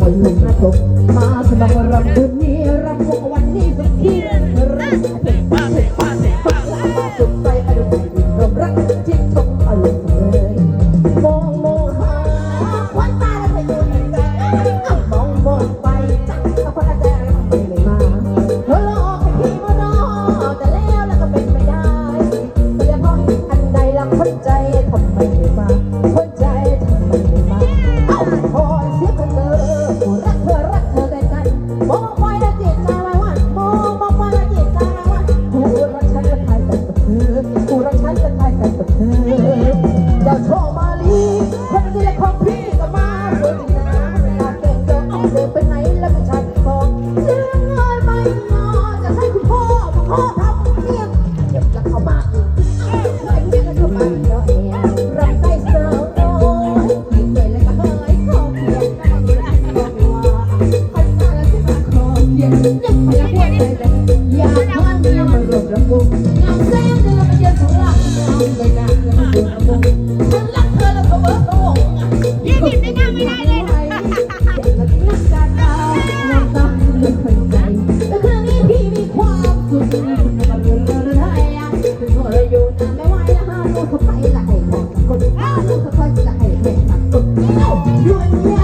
บุญพระทุกมาสมัครรำบุญนี้รำวงวันนี้สุด